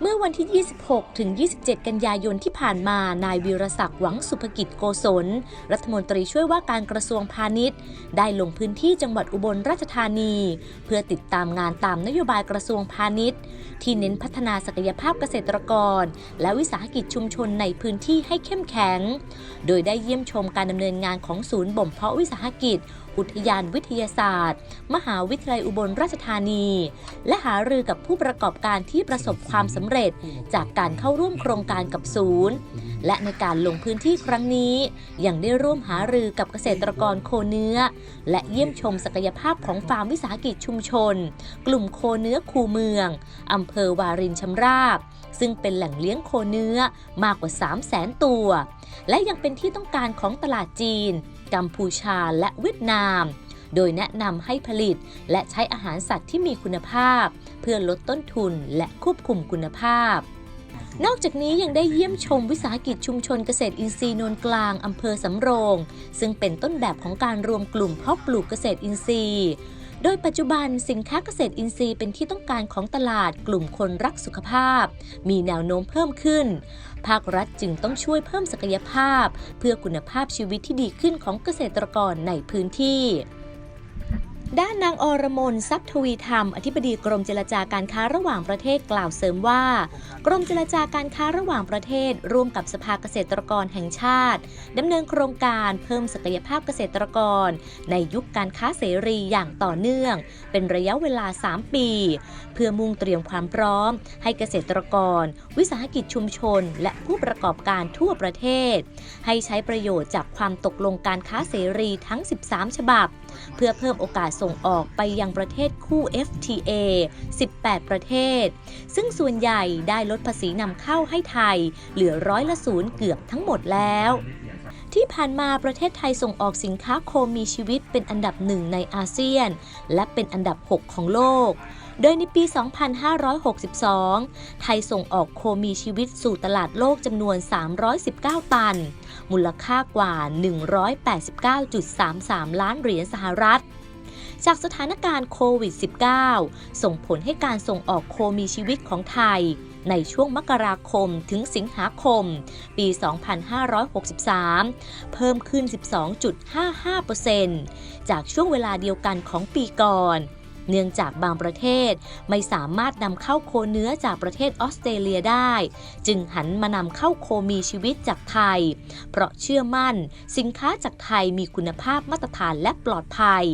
เมื่อวันที่ 26 ถึง 27 กันยายนที่ผ่านมา นายวีรศักดิ์หวังสุภกิจโกศล รัฐมนตรีช่วยว่าการกระทรวงพาณิชย์ ได้ลงพื้นที่จังหวัดอุบลราชธานี เพื่อติดตามงานตามนโยบายกระทรวงพาณิชย์ ที่เน้นพัฒนาศักยภาพเกษตรกร และวิสาหกิจชุมชนในพื้นที่ให้เข้มแข็ง โดยได้เยี่ยมชมการดำเนินงานของศูนย์บ่มเพาะวิสาหกิจอุทยานวิทยาศาสตร์ มหาวิทยาลัยอุบลราชธานี และหารือกับผู้ประกอบการที่ประสบความสำเร็จจากการเข้าร่วมโครงการกับศูนย์ และในการลงพื้นที่ครั้งนี้ ยังได้ร่วมหารือกับเกษตรกรโคเนื้อ และเยี่ยมชมศักยภาพของฟาร์มวิสาหกิจชุมชน กลุ่มโคเนื้อคูเมืองอำเภอวารินชำราบ ซึ่งเป็นแหล่งเลี้ยงโคเนื้อมากกว่า 3 0 0แสนตัว และยังเป็นที่ต้องการของตลาดจีน กัมพูชาและเวียดนาม โดยแนะนำให้ผลิตและใช้อาหารสัตว์ที่มีคุณภาพ เพื่อลดต้นทุนและควบคุมคุณภาพนอกจากนี้ยังได้เยี่ยมชมวิสาหกิจชุมชนเกษตรอินทรีย์โนนกลางอำเภอสำโรง ซึ่งเป็นต้นแบบของการรวมกลุ่มเพาะปลูกเกษตรอินทรีย์ โดยปัจจุบันสินค้าเกษตรอินทรีย์เป็นที่ต้องการของตลาดกลุ่มคนรักสุขภาพ มีแนวโน้มเพิ่มขึ้น ภาครัฐจึงต้องช่วยเพิ่มศักยภาพ เพื่อคุณภาพชีวิตที่ดีขึ้นของเกษตรกรในพื้นที่ ด้านนางอรมนทรัพย์ทวีธรรม อธิบดีกรมเจรจาการค้าระหว่างประเทศกล่าวเสริมว่า กรมเจรจาการค้าระหว่างประเทศ ร่วมกับสภาเกษตรกรแห่งชาติดำเนินโครงการเพิ่มศักยภาพเกษตรกร ในยุคการค้าเสรีอย่างต่อเนื่อง เป็นระยะเวลา 3 ปี เพื่อมุ่งเตรียมความพร้อม ให้เกษตรกร วิสาหกิจชุมชน และผู้ประกอบการทั่วประเทศ ให้ใช้ประโยชน์จากความตกลงการค้าเสรีทั้ง 13 ฉบับ เพื่อเพิ่มโอกาสส่งออกไปยังประเทศคู่ FTA 18 ประเทศ ซึ่งส่วนใหญ่ได้ลดภาษีนำเข้าให้ไทย เหลือร้อยละศูนย์เกือบทั้งหมดแล้วที่ผ่านมาประเทศไทยส่งออกสินค้าโคมีชีวิตเป็นอันดับหนึ่งในอาเซียน และเป็นอันดับ 6 ของโลก โดยในปี 2562 ไทยส่งออกโคมีชีวิตสู่ตลาดโลกจำนวน 319 ตัน มูลค่ากว่า 189.33 ล้านเหรียญสหรัฐจากสถานการณ์โควิด -19 ส่งผลให้การส่งออกโคมีชีวิตของไทย ในช่วงมกราคมถึงสิงหาคม ปี 2563 เพิ่มขึ้น 12.55%จากช่วงเวลาเดียวกันของปีก่อน เนื่องจากบางประเทศไม่สามารถนำเข้าโคเนื้อจากประเทศออสเตรเลียได้ จึงหันมานำเข้าโคมีชีวิตจากไทย เพราะเชื่อมั่น สินค้าจากไทยมีคุณภาพมาตรฐานและปลอดภัย